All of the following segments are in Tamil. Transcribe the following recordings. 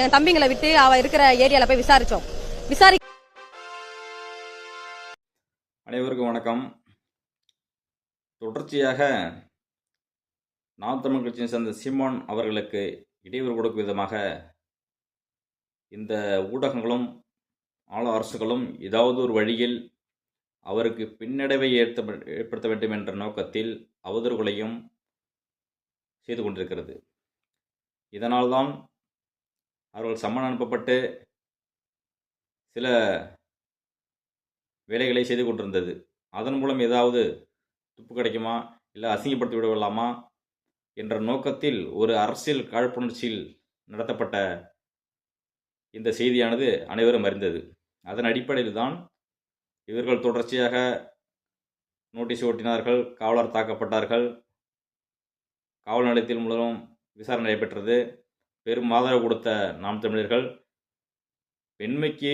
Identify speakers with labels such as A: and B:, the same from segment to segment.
A: என் தம்பிங்களை விட்டு அவ இருக்கிற ஏரியால போய் விசாரிச்சோம். விசாரி
B: அனைவருக்கும் வணக்கம். தொடர்ச்சியாக நாம் தமிழ் கட்சியை சேர்ந்த சீமான் அவர்களுக்கு இடையூறு கொடுக்கும் விதமாக இந்த ஊடகங்களும் ஆள அரசுகளும் ஏதாவது ஒரு வழியில் அவருக்கு பின்னடைவை ஏற்ப ஏற்படுத்த வேண்டும் என்ற நோக்கத்தில் அவதூறுகளையும் செய்து கொண்டிருக்கிறது. இதனால்தான் அவர்கள் சம்மன் அனுப்பப்பட்டு சில வேலைகளை செய்து கொண்டிருந்தது. அதன் மூலம் ஏதாவது துப்பு கிடைக்குமா? இல்லை அசிங்கப்படுத்தி விடலாமா? என்ற நோக்கத்தில் ஒரு அரசியல் காழ்ப்புணர்ச்சியில் நடத்தப்பட்ட இந்த செய்தியானது அனைவரும் அறிந்தது. அதன் அடிப்படையில் தான் இவர்கள் தொடர்ச்சியாக நோட்டீஸ் ஓட்டினார்கள் காவலர் தாக்கப்பட்டார்கள். காவல் நிலையத்தில் மூலம் விசாரணை நடைபெற்றது. பெரும் ஆதரவு கொடுத்த நாம் தமிழர்கள் பெண்மைக்கு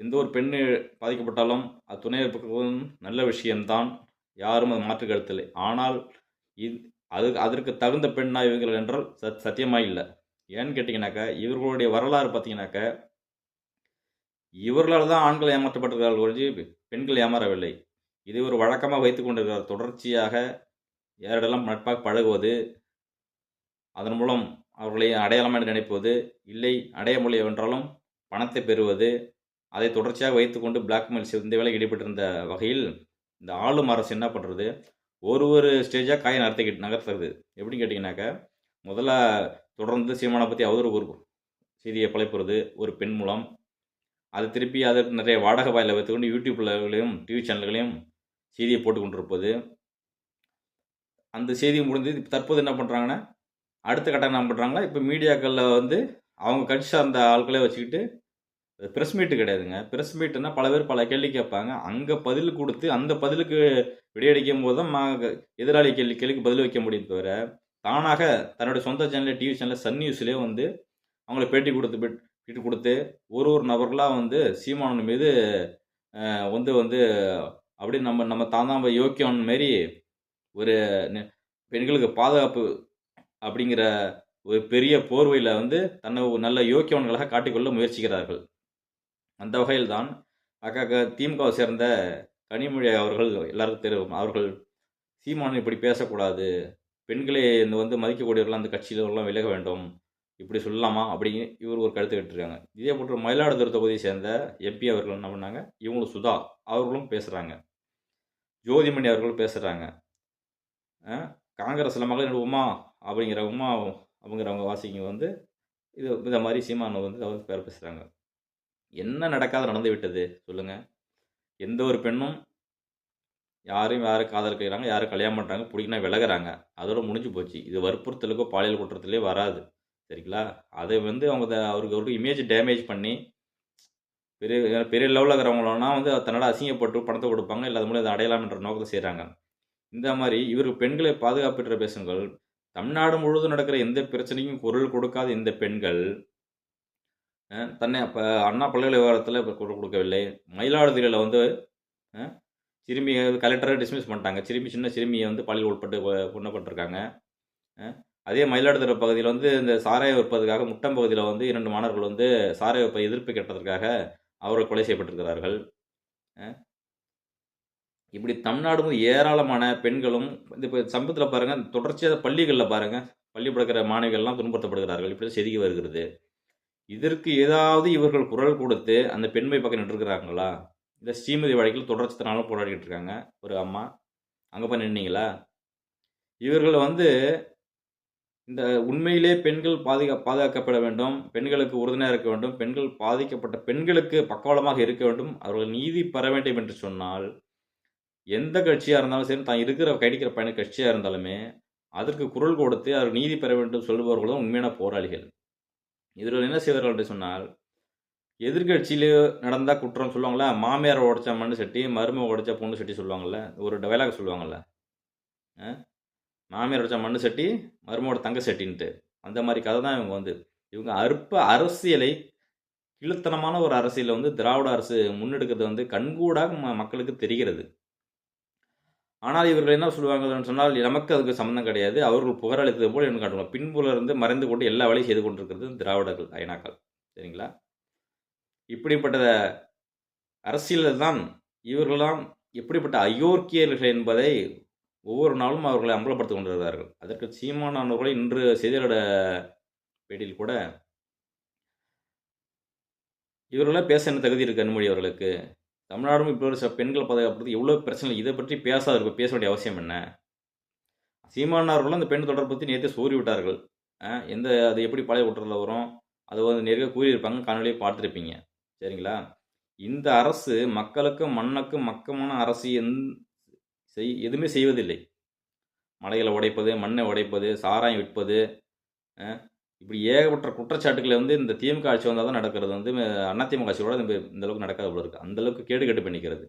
B: எந்த ஒரு பெண் பாதிக்கப்பட்டாலும் அது துணை இருப்பதும் நல்ல விஷயம்தான். யாரும் அது மாற்று கருத்தில்லை. ஆனால் இது அது அதற்கு தகுந்த பெண்ணா இவர்கள் என்றால் சத் சத்தியமாக இல்லை. ஏன்னு கேட்டிங்கனாக்கா இவர்களுடைய வரலாறு பார்த்தீங்கன்னாக்க இவர்களால் தான் ஆண்கள் ஏமாற்றப்பட்டிருக்கிறார்கள் ஒழிஞ்சு பெண்கள் ஏமாறவில்லை. இது ஒரு வழக்கமாக வைத்து கொண்டிருக்கிறார். தொடர்ச்சியாக யாரிடெல்லாம் நட்பாக பழகுவது அதன் மூலம் அவர்களை அடையாளமாக நினைப்பது இல்லை. அடைய முடிய என்றாலும் பணத்தை பெறுவது அதை தொடர்ச்சியாக வைத்துக்கொண்டு பிளாக்மெயில் செய்து இந்த வேலைக்கு ஈடுபட்டிருந்த வகையில் இந்த ஆளும் அரசு என்ன பண்ணுறது ஒரு ஒரு ஸ்டேஜாக காயை நகர்த்திக்கிட்டு நகர்த்துறது. எப்படின்னு கேட்டிங்கனாக்கா முதல்ல தொடர்ந்து சீமானை பற்றி அவதூறு ஒரு செய்தியை பழைப்புறது ஒரு பெண் மூலம். அது திருப்பி அதற்கு நிறைய வாடகை வாயில் வைத்துக்கொண்டு யூடியூப்லையும் டிவி சேனல்களையும் செய்தியை போட்டு கொண்டிருப்பது அந்த செய்தி முடிந்து தற்போது என்ன பண்ணுறாங்கன்னா அடுத்த கட்டம் என்ன பண்ணுறாங்களா இப்போ மீடியாக்களில் வந்து அவங்க கட்சி சார்ந்த ஆட்களே வச்சுக்கிட்டு ப்ரெஸ் மீட்டு கிடையாதுங்க. ப்ரெஸ் மீட்டுனா பல பேர் பல கேள்வி கேட்பாங்க. அங்கே பதில் கொடுத்து அந்த பதிலுக்கு விடையடிக்கும் போது தான் மா- எதிராளி கேள்வி கேள்விக்கு பதில் வைக்க முடியும் தவிர தானாக தன்னுடைய சொந்த சேனலில் டிவி சேனலில் சன் நியூஸ்லேயே வந்து அவங்கள பேட்டி கொடுத்து பேட்டி கொடுத்து ஒரு ஒரு நபர்களாக வந்து சீமானன் மீது வந்து வந்து அப்படி நம்ம நம்ம தாந்தாம்ப யோக்கியம் மாரி ஒரு பெண்களுக்கு பாதுகாப்பு அப்படிங்கிற ஒரு பெரிய போர்வையில் வந்து தன்னை நல்ல யோக்கியவன்களாக காட்டிக்கொள்ள முயற்சிக்கிறார்கள். அந்த வகையில் தான் அக்கா திமுகவை சேர்ந்த கனிமொழி அவர்கள் எல்லாருக்கும் தெரியும். அவர்கள் சீமானன் இப்படி பேசக்கூடாது பெண்களை இந்த வந்து மதிக்கக்கூடியவர்கள் அந்த கட்சியிலலாம் விலக வேண்டும் இப்படி சொல்லலாமா அப்படின்னு இவர் ஒரு கருத்து கேட்டிருக்காங்க. இதே போன்ற மயிலாடுதுறை தொகுதியை சேர்ந்த எம்பி அவர்கள் என்ன பண்ணாங்க? இவங்களும் சுதா அவர்களும் பேசுகிறாங்க ஜோதிமணி அவர்களும் பேசுகிறாங்க காங்கிரஸில் மகளிர் உமா அப்படிங்கிற உமா அப்படிங்கிறவங்க வாசிங்க வந்து இது இந்த மாதிரி சீமானை வந்து அவர் பேர் பேசுகிறாங்க என்ன நடக்காத நடந்து விட்டது? சொல்லுங்கள் எந்த ஒரு பெண்ணும் யாரையும் யாரும் காதல் செய்கிறாங்க யாரும் கல்யாணம் பண்ணுறாங்க பிடிக்கினா விலகிறாங்க. அதோட முடிஞ்சு போச்சு. இது வற்புறுத்தலுக்கோ பாலியல் குற்றத்துலேயே வராது. சரிங்களா? அதை வந்து அவங்க அவருக்கு அவருக்கு இமேஜ் டேமேஜ் பண்ணி பெரிய பெரிய லெவலில் இருக்கிறவங்களா வந்து தன்னோட அசிங்கப்பட்டு பணத்தை கொடுப்பாங்க இல்லை அது மூலம் அதை அடையலாம்ன்ற நோக்கத்தை செய்கிறாங்க இந்த மாதிரி இவர் பெண்களை பாதுகாப்பற்ற பேசுங்கள் தமிழ்நாடு முழுவதும் நடக்கிற எந்த பிரச்சனைக்கும் குரல் கொடுக்காத இந்த பெண்கள் தன்னை இப்போ அண்ணா பல்கலைக்கழகத்தில் இப்போ குரல் கொடுக்கவில்லை. மயிலாடுதுறையில் வந்து சிறுமி கலெக்டரை டிஸ்மிஸ் பண்ணிட்டாங்க. சிறுமி சின்ன சிறுமியை வந்து பாலியல் உட்பட்டு கொ- அதே மயிலாடுதுறை பகுதியில் வந்து இந்த சாராய விற்பதுக்காக முட்டம் பகுதியில் வந்து இரண்டு மாணவர்கள் வந்து சாராய விற்ப எதிர்ப்பு கேட்டதற்காக அவர்கள் கொலை செய்யப்பட்டிருக்கிறார்கள். இப்படி தமிழ்நாடு ஏராளமான பெண்களும் இந்த இப்போ சமீபத்தில் பாருங்கள் தொடர்ச்சியாக பள்ளிகளில் பாருங்கள் பள்ளி படுக்கிற மாணவிகள்லாம் துன்புறுத்தப்படுகிறார்கள். இப்படி செதுக்கி வருகிறது. இதற்கு ஏதாவது இவர்கள் குரல் கொடுத்து அந்த பெண்மை பக்கம் நின்றுருக்கிறாங்களா? இந்த ஸ்ரீமதி வழக்கில் தொடர்ச்சித்தனாலும் போராடிக்கிட்டு இருக்காங்க ஒரு அம்மா. அங்கே போய் நின்னீங்களா? இவர்கள் வந்து இந்த உண்மையிலே பெண்கள் பாதுகா பாதுகாக்கப்பட வேண்டும் பெண்களுக்கு உறுதுணையாக இருக்க வேண்டும் பெண்கள் பாதிக்கப்பட்ட பெண்களுக்கு பக்கவலமாக இருக்க வேண்டும் அவர்கள் நீதி பெற வேண்டும் என்று சொன்னால் எந்த கட்சியாக இருந்தாலும் சரி தான் இருக்கிற கடிக்கிற பயண கட்சியாக இருந்தாலுமே அதற்கு குரல் கொடுத்து அவர் நீதி பெற வேண்டும் சொல்லுபவர்களும் உண்மையான போராளிகள். இதில் என்ன செய்வார்கள் என்று சொன்னால் எதிர்கட்சியிலே நடந்தால் குற்றம் சொல்லுவாங்களா மாமியார் உடைச்ச மண்ணு சட்டி மருமக உடைச்ச பொண்ணு சட்டி சொல்லுவாங்கள்ல ஒரு டைலாக் சொல்லுவாங்கள்ல மாமியார் உடைச்ச மண்ணு சட்டி மருமோட தங்க சட்டின்ட்டு. அந்த மாதிரி கதை தான் இவங்க வந்து. இவங்க அற்ப அரசியலை கிழத்தனமான ஒரு அரசியலை வந்து திராவிட அரசு முன்னெடுக்கிறது வந்து கண்கூடாக ம- மக்களுக்கு தெரிகிறது. ஆனால் இவர்கள் என்ன சொல்லுவாங்கன்னு சொன்னால் நமக்கு அதுக்கு சம்மந்தம் கிடையாது. அவர்கள் புகாரளித்தது போல் என்ன காட்டுவாங்க பின்புலருந்து மறைந்து கொண்டு எல்லா வேலையும் செய்து கொண்டிருக்கிறது திராவிடர்கள் ஐநாக்கள். சரிங்களா? இப்படிப்பட்ட அரசியலில் தான் இவர்களெல்லாம் எப்படிப்பட்ட அயோக்கியர்கள் என்பதை ஒவ்வொரு நாளும் அவர்களை அம்பலப்படுத்திக் கொண்டிருக்கிறார்கள் அதற்கு சீமானவர்களை இன்று செய்தியாளர் பேட்டியில் கூட இவர்களாம் பேச என்ன தகுதி இருக்கு கண்மொழி அவர்களுக்கு? தமிழ்நாடும் இப்போ ஒரு சில பெண்கள் பாதுகாப்பு எவ்வளோ பிரச்சனை இதை பற்றி பேசாத இருக்கும் பேச வேண்டிய அவசியம் என்ன? சீமானார்களும் அந்த பெண் தொடர்பு பற்றி நேற்றே சோறி விட்டார்கள். எந்த அது எப்படி பழைய ஊற்றத்தில் வரும்? அது வந்து நேராக கூறியிருப்பாங்க காணொலியை பார்த்துருப்பீங்க. சரிங்களா? இந்த அரசு மக்களுக்கும் மண்ணுக்கும் மக்கமான அரசு எந் செய் எதுவுமே செய்வதில்லை. மலைகளை உடைப்பது மண்ணை உடைப்பது சாராயம் விற்பது இப்படி ஏகப்பட்ட குற்றச்சாட்டுகளை வந்து இந்த திமுக ஆட்சி வந்தால் தான் நடக்கிறது. வந்து அதிமுக ஆட்சியோட இந்த இந்த அளவுக்கு நடக்காத போல இருக்குது அந்தளவுக்கு கேடு கெட்டு பண்ணிக்கிறது.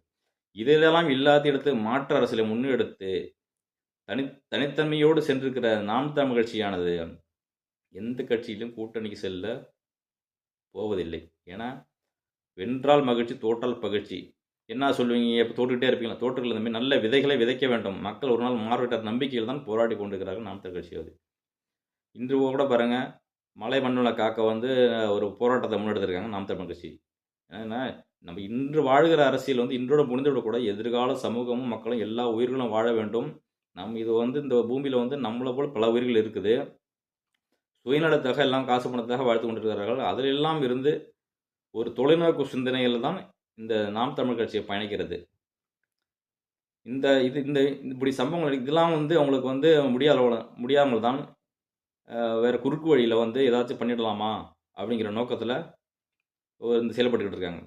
B: இதெல்லாம் இல்லாத எடுத்து மாற்று அரசியலை முன்னெடுத்து தனி தனித்தன்மையோடு சென்றிருக்கிற நாம் தமிழ் கட்சியானது எந்த கட்சியிலும் கூட்டணிக்கு செல்ல போவதில்லை. ஏன்னா வென்றால் மகிழ்ச்சி தோற்றால் பகிழ்ச்சி. என்ன சொல்லுவீங்க? இப்போ தோட்டுக்கிட்டே இருப்பீங்களா? தோட்டுகள் இந்த மாதிரி நல்ல விதைகளை விதைக்க வேண்டும். மக்கள் ஒரு நாள் மாறுவிட்டார் நம்பிக்கையில் தான் போராடி கொண்டிருக்கிறார்கள் நாம் தமிழ் கட்சி அது இன்று கூட பாருங்கள் மலை மண்ணுல காக்க வந்து ஒரு போராட்டத்தை முன்னெடுத்திருக்காங்க நாம் தமிழ் கட்சி ஏன்னா நம்ம இன்று வாழ்கிற அரசியல் வந்து இன்றோட முடிந்துவிடக்கூட எதிர்கால சமூகமும் மக்களும் எல்லா உயிர்களும் வாழ வேண்டும். நம்ம இது வந்து இந்த பூமியில் வந்து நம்மளை போல் பல உயிர்கள் இருக்குது. சுயநலத்தாக எல்லாம் காசு பணத்தாக வாழ்த்து கொண்டிருக்கிறார்கள். அதிலெல்லாம் இருந்து ஒரு தொலைநோக்கு சிந்தனையில் தான் இந்த நாம் தமிழ் கட்சியை பயணிக்கிறது. இந்த இது இந்த இப்படி சம்பவங்கள் இதெல்லாம் வந்து அவங்களுக்கு வந்து முடியாத முடியாமல் தான் வேறு குறுக்கு வழியில் வந்து ஏதாச்சும் பண்ணிடலாமா அப்படிங்கிற நோக்கத்தில் வந்து செயல்பட்டுக்கிட்டு இருக்காங்க.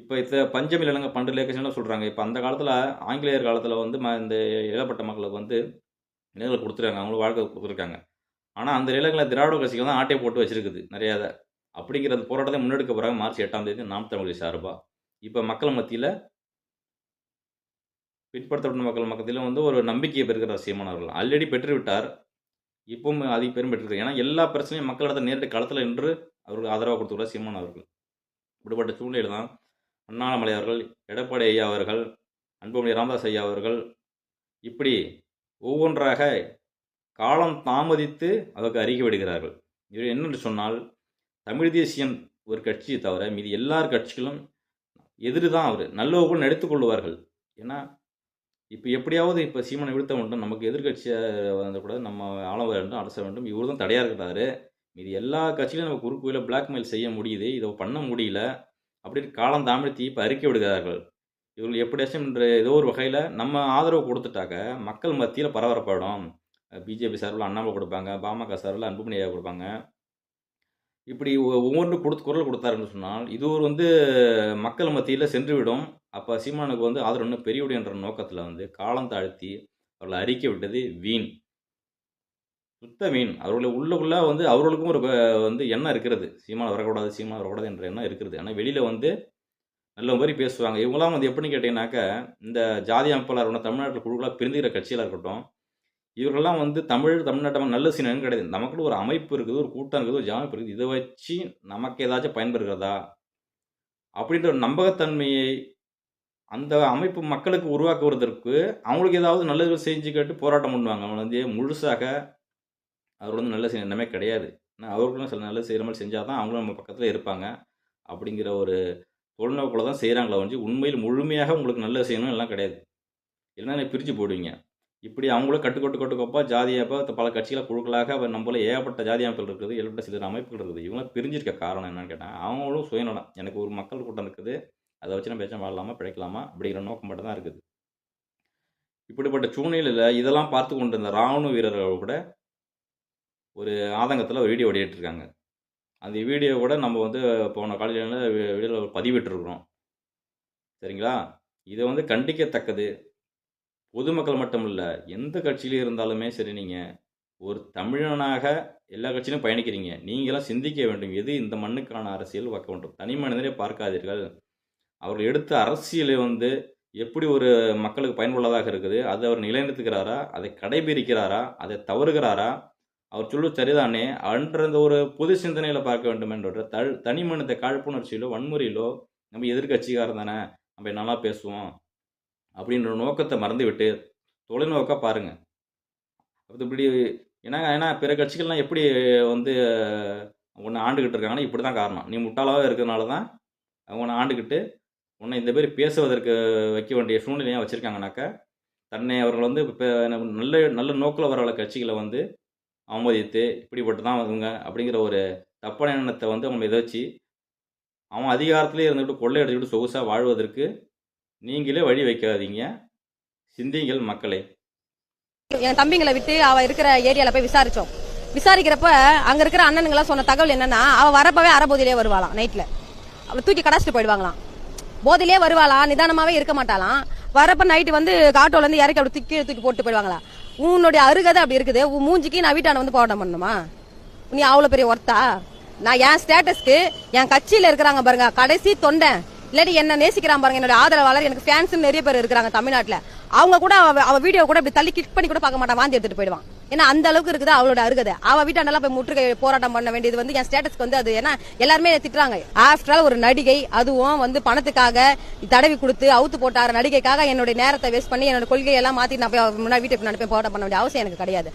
B: இப்போ இந்த பஞ்சமி நிலங்க பண்டு லேக்கேஷன் சொல்கிறாங்க இப்போ அந்த காலத்தில் ஆங்கிலேயர் காலத்தில் வந்து ம இந்த இழப்பட்ட மக்களுக்கு வந்து நிலங்களை கொடுத்துருக்காங்க அவங்களுக்கு வாழ்க்கை கொடுத்துருக்காங்க. ஆனால் அந்த நிலங்களை திராவிட கட்சிகள் தான் ஆட்டை போட்டு வச்சுருக்குது நிறையா இதை. அப்படிங்கிற அந்த போராட்டத்தை முன்னெடுக்க போகிறாங்க மார்ச் எட்டாம் தேதி நாம் தமிழ் சார்பாக இப்போ மக்கள் மத்தியில் பிற்படுத்தப்பட்ட மக்கள் மத்தியில் வந்து ஒரு நம்பிக்கையை பெறுகிற சீமானவர்கள் ஆல்ரெடி பெற்றுவிட்டார். இப்பவும் அதிக பெரும் பெற்றிருக்கார் ஏன்னா எல்லா பிரச்சனையும் மக்களிடத்தை நேரடி களத்தில் நின்று அவருக்கு ஆதரவாக கொடுத்துக்கிறார் சீமான் அவர்கள். இப்படிப்பட்ட சூழ்நிலையில் தான் அண்ணாமலை அவர்கள் எடப்பாடி ஐயா அவர்கள் அன்புமணி ராமதாஸ் ஐயா அவர்கள் இப்படி ஒவ்வொன்றாக காலம் தாமதித்து அதற்கு அறிக்கை விடுகிறார்கள். இது என்னென்று சொன்னால் தமிழ் தேசியம் ஒரு கட்சியை தவிர மீதி எல்லார் கட்சிகளும் எதிரி தான் அவர். நல்லவர்கள் கூட நடித்துக் கொள்வார்கள் ஏன்னா இப்போ எப்படியாவது இப்போ சீமனை விழுத்த வேண்டும். நமக்கு எதிர்கட்சியாக வந்து கூட நம்ம ஆள வேண்டும் அரச வேண்டும். இவர் தான் தடையாக இருக்கிறாரு மீதி எல்லா கட்சியிலும் நம்ம குறுக்குயில் பிளாக்மெயில் செய்ய முடியுது. இதை பண்ண முடியல. அப்படின்னு காலம் தாமதித்து இப்போ அறிக்கை விடுகிறார்கள். இவர்கள் எப்படியாச்சும் என்ற ஏதோ ஒரு வகையில் நம்ம ஆதரவு கொடுத்துட்டாக்க மக்கள் மத்தியில் பரபரப்படும் பிஜேபி சார்பில் அண்ணாமலை கொடுப்பாங்க. பாமக சார்பில் அன்புமணி ஐயா கொடுப்பாங்க. இப்படி ஒவ்வொன்றும் ஒவ்வொன்று கொடுத்து குரல் கொடுத்தாருன்னு சொன்னால் இது ஒரு வந்து மக்கள் மத்தியில் சென்றுவிடும். அப்போ சீமானுக்கு வந்து ஆதரவு இன்னும் பெரியவுடைய என்ற நோக்கத்தில் வந்து காலம் தாழ்த்தி அவர்களை அறிக்கை விட்டது வீண். சுத்த வீண். அவர்களை உள்ளுக்குள்ளே வந்து அவர்களுக்கும் ஒரு வந்து எண்ணம் இருக்கிறது. சீமான் வரக்கூடாது சீமான் வரக்கூடாது என்ற எண்ணம் இருக்கிறது. ஆனால் வெளியில் வந்து நல்ல மாதிரி பேசுவாங்க இவங்களாம் வந்து எப்படின்னு கேட்டிங்கனாக்கா இந்த ஜாதி அமைப்பாளர் இருக்கட்டும் தமிழ்நாட்டில் குழுக்களாக பிரிந்துகிற கட்சியில் இருக்கட்டும் இவர்கள்லாம் வந்து தமிழ் தமிழ்நாட்டை நல்ல சீனம் கிடையாது. நமக்குள்ள ஒரு அமைப்பு இருக்குது ஒரு கூட்டம் இருக்குது ஒரு ஜாமப்பு இருக்குது. இதை வச்சு நமக்கு ஏதாச்சும் பயன்பெறுகிறதா அப்படின்ற ஒரு நம்பகத்தன்மையை அந்த அமைப்பு மக்களுக்கு உருவாக்குவதற்கு அவங்களுக்கு ஏதாவது நல்லது செஞ்சு கேட்டு போராட்டம் பண்ணுவாங்க. அவங்க வந்து முழுசாக அவர் வந்து நல்ல செய்ய எண்ணமே கிடையாது. ஆனால் அவர்களும் சில நல்லது செய்கிற மாதிரி செஞ்சால் தான் அவங்களும் நம்ம பக்கத்தில் இருப்பாங்க. அப்படிங்கிற ஒரு தொலைநோக்கில் தான் செய்கிறாங்களே வந்து உண்மையில் முழுமையாக உங்களுக்கு நல்லது செய்யணும் எல்லாம் கிடையாது. இல்லைன்னா பிரித்து போடுவீங்க. இப்படி அவங்களும் கட்டு கட்டு கட்டு கப்பா ஜாதியப்போ பல கட்சிகளை குழுக்களாக நம்மள ஏகப்பட்ட ஜாதி அமைப்புகள் இருக்குது ஏகப்பட்ட சில அமைப்புகள் இருக்குது. இவங்களாம் பிரிஞ்சிருக்க காரணம் என்னன்னு கேட்டால் அவங்களும் சுயநலம். எனக்கு ஒரு மக்கள் கூட்டம் இருக்குது அதை வச்சு நம்ம பேச்சம் வாழலாமா பிழைக்கலாமா அப்படிங்கிற நோக்கம் மட்டும் தான் இருக்குது. இப்படிப்பட்ட சூழ்நிலையில் இதெல்லாம் பார்த்து கொண்டு இருந்த ராணுவ வீரர்கள் கூட ஒரு ஆதங்கத்தில் ஒரு வீடியோ வெளியிட்டிருக்காங்க. அந்த வீடியோ கூட நம்ம வந்து போன காலையில் வீடியோவில் பதிவிட்டுருக்குறோம். சரிங்களா? இதை வந்து கண்டிக்கத்தக்கது. பொதுமக்கள் மட்டும் இல்லை எந்த கட்சியிலும் இருந்தாலுமே சரி நீங்கள் ஒரு தமிழனாக எல்லா கட்சியிலும் பயணிக்கிறீங்க. நீங்களாம் சிந்திக்க வேண்டும். எது இந்த மண்ணுக்கான அரசியல் வைக்க வேண்டும் தனி மனிதனே பார்க்காதீர்கள். அவர்கள் எடுத்த அரசியலை வந்து எப்படி ஒரு மக்களுக்கு பயனுள்ளதாக இருக்குது? அதை அவர் நிலைநிறுத்துகிறாரா? அதை கடைபிடிக்கிறாரா? அதை தவறுகிறாரா? அவர் சொல்லு சரிதானே? அன்ற அந்த ஒரு பொது சிந்தனையில் பார்க்க வேண்டும் என்ற த தனி மனித காழ்ப்புணர்ச்சியிலோ வன்முறையிலோ நம்ம எதிர்கட்சிக்காரன் தானே. நம்ம நல்லா பேசுவோம். அப்படின்ற நோக்கத்தை மறந்துவிட்டு தொலைநோக்காக பாருங்கள் அது இப்படி ஏன்னா ஏன்னா பிற கட்சிகள்லாம் எப்படி வந்து உன்னை ஆண்டுக்கிட்டு இருக்காங்கன்னா இப்படி தான் காரணம். நீ முட்டாளாக இருக்கிறதுனால தான் அவங்க உன்னை ஆண்டுக்கிட்டு உன்னை இந்த மாதிரி பேசுவதற்கு வைக்க வேண்டிய சூழ்நிலையாக வச்சுருக்காங்கனாக்கா தன்னை அவர்கள் வந்து இப்போ நல்ல நல்ல நோக்கில் வர கட்சிகளை வந்து அவமதித்து இப்படிப்பட்டு தான் வந்துங்க அப்படிங்கிற ஒரு தப்பான எண்ணத்தை வந்து அவங்க இதை வச்சு அவன் அதிகாரத்திலே இருந்துட்டு கொள்ளை அடிச்சுக்கிட்டு சொகுசாக வாழ்வதற்கு நீங்களே வழி வைக்காதீங்க. சிந்திங்கள் மக்களே.
A: என் தம்பிங்களை விட்டு அவ இருக்கிற ஏரியால போய் விசாரிச்சோம். விசாரிக்கிறப்ப அங்க இருக்கிற அண்ணனுங்களாம் சொன்ன தகவல் என்னன்னா அவ வரப்பவே அறபோதிலே வருவாளாம் நைட்ல அவ தூக்கி கடாச்சிட்டு போயிடுவாங்களாம். போதிலே வருவாளாம் நிதானமாவே இருக்க மாட்டாளாம். வரப்ப நைட்டு வந்து காட்டோல இருந்து இறக்கி அப்படி தூக்கி தூக்கி போட்டு போயிடுவாங்களா? உன்னுடைய அருகதை அப்படி இருக்குது. உன் மூஞ்சிக்கு நான் வீட்டான வந்து போராட்டம் பண்ணணுமா? நீ அவ்வளவு பெரிய ஒர்த்தா? நான் என் ஸ்டேட்டஸ்க்கு என் கட்சியில இருக்கிறாங்க பாருங்க. கடைசி தொண்டை இல்லாட்டி என்ன நேசிக்கிறான் பாருங்க. என்னோட ஆதரவாளர் எனக்கு ஃபேன்ஸ் நிறைய பேர் இருக்கிறாங்க தமிழ்நாட்டில். அவங்க கூட அவ வீடியோ கூட இப்படி தள்ளி கிளிக் பண்ணி கூட பார்க்க மாட்டான். வாந்தி எடுத்துட்டு போயிடுவான். ஏன்னா அந்த அளவுக்கு இருக்குது அவளோட அருகதை. அவ வீட்டாண்டெல்லாம் போய் முற்றுகை போராட்டம் பண்ண வேண்டியது வந்து என் ஸ்டேட்டஸ்க்கு வந்து அது. ஏன்னா எல்லாருமே திட்டுறாங்க. ஆஃப்டர் ஆல் ஒரு நடிகை அதுவும் வந்து பணத்துக்காக தடவி கொடுத்து அவுத்து போட்டார நடிகைக்காக என்னுடைய நேரத்தை வேஸ்ட் பண்ணி என்னோட கொள்கையெல்லாம் மாத்தி நான் போய் முன்னாடி வீட்டுக்கு முன்னாடி போய் போராட்டம் பண்ண வேண்டிய அவசியம் எனக்கு கிடையாது.